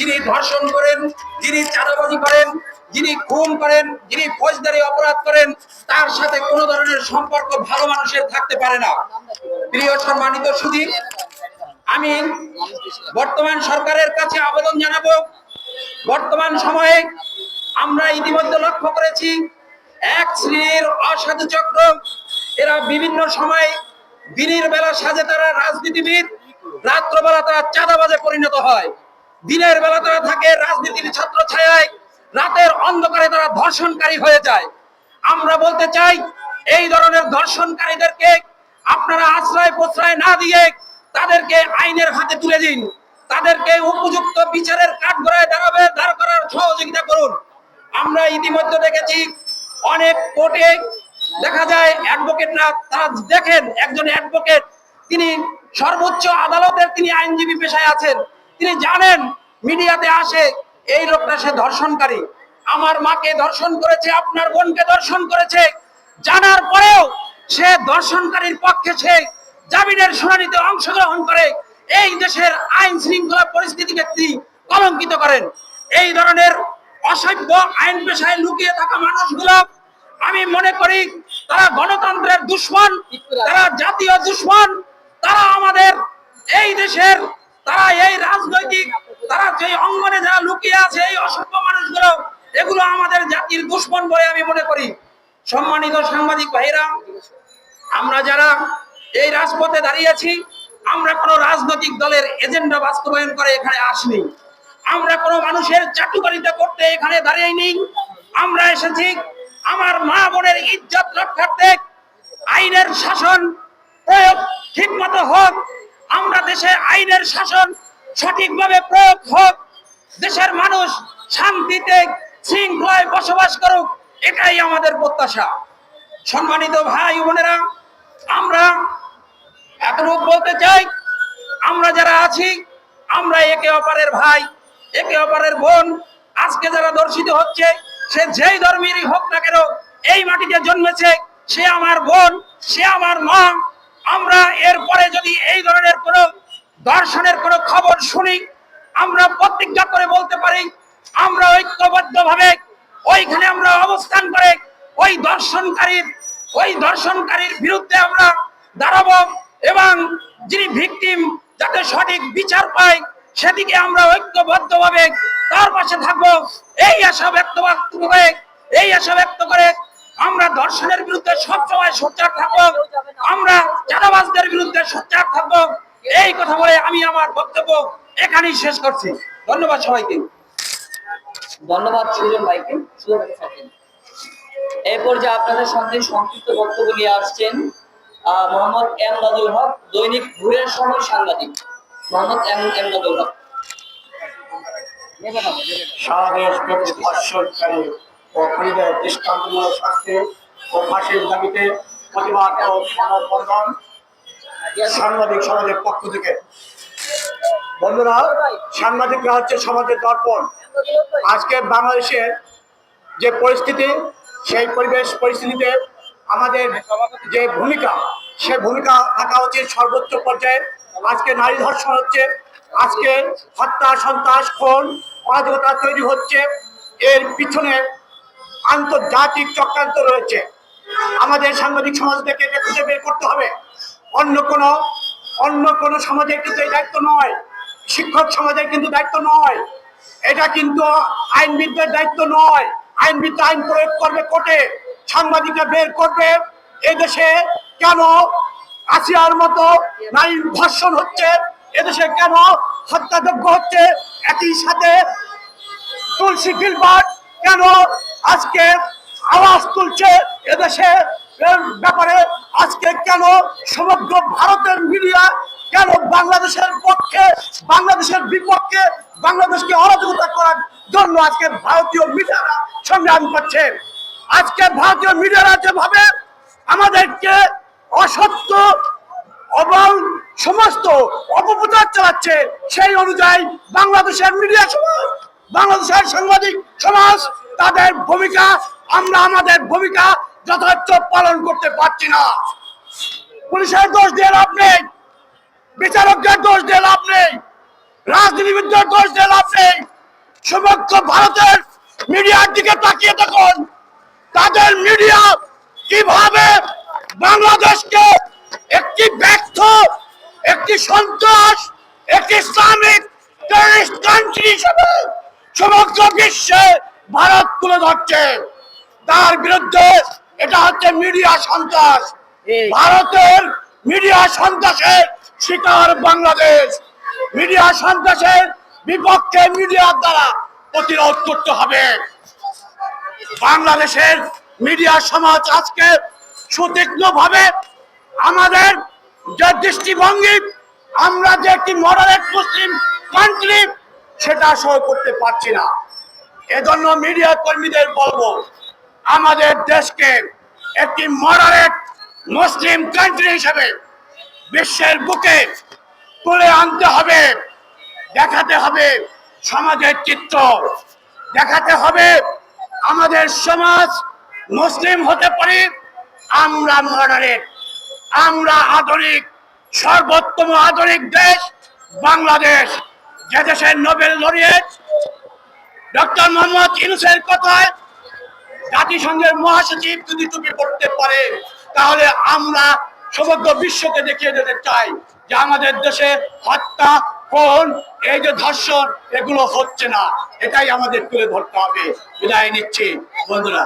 যিনি ধর্ষণ করেন, যিনি চাঁদাবাজি করেন, যিনি খুন করেন, যিনি ফৌজদারি অপরাধ করেন, তার সাথে কোনো ধরনের সম্পর্ক ভালো মানুষের থাকতে পারে না। প্রিয় সম্মানিত সুধী, আমি বর্তমান সরকারের কাছে আবেদন জানাব। বর্তমান সময়ে আমরা ইতিমধ্যে লক্ষ্য করেছি, এক শ্রেণির অসাধু চক্র, এরা বিভিন্ন সময়ে দিনের বেলা সাজে তারা রাজনীতিবিদ, রাত্রবেলা তারা চাঁদাবাজে পরিণত হয়। দিনের বেলা তারা থাকে রাজনীতির ছত্র ছায়ায় রাতের অন্ধকারে তারা ধর্ষণকারী হয়ে যায়। আমরা বলতে চাই, এই ধরনের ধর্ষণকারীদেরকে আপনারা আশ্রয় প্রশ্রয় না দিয়ে তাদেরকে আইনের হাতে তুলে দিন। তাদেরকে উপযুক্ত বিচারের কাঠগড়ায় দাঁড়াবে, দাঁড় করার সহযোগিতা করুন। আমরা ইতিমধ্যে দেখেছি অনেক কোর্টে দেখা যায় অ্যাডভোকেট না, তারা দেখেন একজন অ্যাডভোকেট, তিনি সর্বোচ্চ আদালতের তিনি আইনজীবী পেশায় আছেন। তিনি জানেন মিডিয়াতে আসে, এই লোকটা সে ধর্ষণকারী। আমার মাকে ধর্ষণ করেছে, আপনার বোনকে ধর্ষণ করেছে। জানার পরেও সে ধর্ষণকারীর পক্ষে সে জামিনের শুনানিতে অংশগ্রহণ করে। এই দেশের আইন শৃঙ্খলা পরিস্থিতি ব্যক্তি কলঙ্কিত করেন। এই ধরনের অসভ্য আইন পেশায় লুকিয়ে থাকা মানুষগুলো, আমি মনে করি তারা গণতন্ত্রের দুশ্মন, তারা জাতীয় দুশ্মন, তারা আমাদের এই দেশের তারা এই রাজনৈতিক তারা যে অঙ্গনে যারা লুকিয়ে আছে এই অসভ্য মানুষগুলো? এগুলো আমাদের জাতির দুশ্মন বলে আমি মনে করি। সম্মানিত সাংবাদিক ভাইরা আমরা যারা এই রাজপথে দাঁড়িয়েছি আমরা কোনো রাজনৈতিক দলের এজেন্ডা বাস্তবায়ন করে এখানে আসনি। আমরা কোনো মানুষের চাটুকারিতা করতে এখানে দাঁড়িয়েনি আমরা এসেছি আমার মা বোনের ইজ্জত রক্ষার্থে আইনের শাসন প্রয়োগ ঠিক মতো হোক, আমরা দেশে আইনের শাসন সঠিকভাবে প্রয়োগ হোক দেশের মানুষ শান্তিতে, শৃঙ্খলায় বসবাস করুক, এটাই আমাদের প্রত্যাশা। সম্মানিত ভাই বোনেরা, আমরা এতটুকু বলতে চাই, আমরা যারা আছি, আমরা একে অপরের ভাই, একে অপরের বোন, আজকে যারা দর্শিত হচ্ছে, সে যেই ধর্মেরই হোক না কেন, এই মাটিতে জন্মেছে, সে আমার বোন, সে আমার মা। আমরা এরপরে যদি এই ধরনের কোনো দর্শনের কোনো খবর শুনি আমরা প্রতিজ্ঞা করে বলতে পারি, আমরা ঐক্যবদ্ধ ভাবে ওইখানে আমরা অবস্থান করে, ওই দর্শনকারীর ওই দর্শনকারীর বিরুদ্ধে আমরা দাঁড়াবো এবং যিনি ভিকটিম যাতে সঠিক বিচার পায়, সেদিকে আমরা ঐক্যবদ্ধভাবে তার পাশে থাকব। এই আশা ব্যক্ত করে, এই আশা ব্যক্ত করে আমরা দর্শনের বিরুদ্ধে সবসময় সোচ্চার থাকব। আমরা চাঁদাবাজদের বিরুদ্ধে সোচ্চার থাকব। এই কথা বলে আমি আমার বক্তব্য এখানেই শেষ করছি। ধন্যবাদ সবাইকে। ধন্যবাদ সুজন ভাইকে। এই পর্যায়ে আপনাদের সামনে সংক্ষিপ্ত বক্তব্য নিয়ে আসছেন আহ, মোহাম্মদ এম নাজুল হক দৈনিক ভোরের সময় সাংবাদিক। মোহাম্মদ এম এম নাজুল হক ও খুনিদের দৃষ্টান্তমূলক শাস্তি ও ফাঁসির দাবিতে প্রতিবাদ ও মানববন্ধন সাংবাদিক সমাজের পক্ষ থেকে বন্ধুরা, সাংবাদিকরা হচ্ছে সমাজের দর্পণ। আজকে বাংলাদেশের যে পরিস্থিতি, সেই পরিবেশ পরিস্থিতিতে আমাদের যে ভূমিকা, সে ভূমিকা থাকা উচিত সর্বোচ্চ পর্যায়ে। আজকে নারী ধর্ষণ হচ্ছে, আজকে হত্যা, সন্ত্রাস, খুন, অরাজকতা তৈরি হচ্ছে। এর পিছনে আন্তর্জাতিক চক্রান্ত রয়েছে। আমাদের সাংবাদিক সমাজ থেকে এটা খুঁজে বের করতে হবে। অন্য কোনো অন্য কোনো সমাজের কিন্তু এই দায়িত্ব নয়। শিক্ষক সমাজের কিন্তু দায়িত্ব নয়। এটা কিন্তু আইনবিদদের দায়িত্ব নয়। আইনবিদ আইন প্রয়োগ করবে কোর্টে, সাংবাদিকরা বের করবে। এদেশে কেন আসিয়ার মতো নারী ধর্ষণ হচ্ছে? এদেশে কেন হত্যাযজ্ঞ হচ্ছে? একই সাথে তুলসী গিলবার্ট কেন আজকে আওয়াজ তুলছে এদেশে? ব্যাপারে আজকে কেন সমগ্র ভারতের মিডিয়া কেন বাংলাদেশের পক্ষে, বাংলাদেশের বিপক্ষে, বাংলাদেশকে অরাজকতা করার জন্য আজকে ভারতীয় মিডিয়ারা সংগ্রাম করছে? আজকে ভারতীয় মিডিয়ারা যেভাবে আমাদেরকে অসত্য এবং সমস্ত অপপ্রচার চালাচ্ছে, সেই অনুযায়ী বাংলাদেশের মিডিয়া সমাজ, বাংলাদেশের সাংবাদিক সমাজ, তাদের ভূমিকা, আমরা আমাদের ভূমিকা যথার্থ পালন করতে পারছি না। পুলিশের দোষ দিয়ে লাভ নেই। বিচারকদের দোষ দিয়ে লাভ নেই। রাজনীতিবিদদের দোষ দিয়ে লাভ নেই। সমগ্র ভারতের মিডিয়ার দিকে তাকিয়ে দেখুন তাদের মিডিয়া কীভাবে বাংলাদেশকে একটি ব্যর্থ একটি সন্ত্রাস একটি ইসলামিক টেরিস্ট কান্ট্রি হিসেবে সমগ্র বিশ্বে ভারত তুলে ধরছে। তার বিরুদ্ধে এটা হচ্ছে মিডিয়া সন্ত্রাস। ভারতের মিডিয়া সন্ত্রাসের শিকার বাংলাদেশ। মিডিয়া সন্ত্রাসের বিপক্ষে মিডিয়ার দ্বারা প্রতিরোধ করতে হবে। বাংলাদেশের মিডিয়া সমাজ আজকে সুতীক্ষ্ণ ভাবে আমাদের যে দৃষ্টিভঙ্গি, আমরা যে একটি মডারেট মুসলিম কান্ট্রি সেটা সহ করতে পারছি না। এজন্য মিডিয়া কর্মীদের বলব, আমাদের দেশকে একটি মডারেট মুসলিম কান্ট্রি হিসেবে বিশ্বের বুকে তুলে আনতে হবে, দেখাতে হবে সমাজের চিত্র, দেখাতে হবে আমাদের সমাজ মুসলিম হতে পারে, আমরা মডারেট, আমরা আধুনিক, সর্বোত্তম আধুনিক দেশ বাংলাদেশ। যে দেশের নোবেল লরিয়েট ডক্টর মোহাম্মদ ইউনুসের কথায় জাতিসংঘের মহাসচিব যদি টুপি করতে পারে, তাহলে আমরা সমগ্র বিশ্বকে দেখিয়ে দিতে চাই যে আমাদের দেশে হত্যা কোন এই যে ধর্ষণ, এগুলো হচ্ছে না। এটাই আমাদের তুলে ধরতে হবে। বিদায় নিচ্ছি। বন্ধুরা।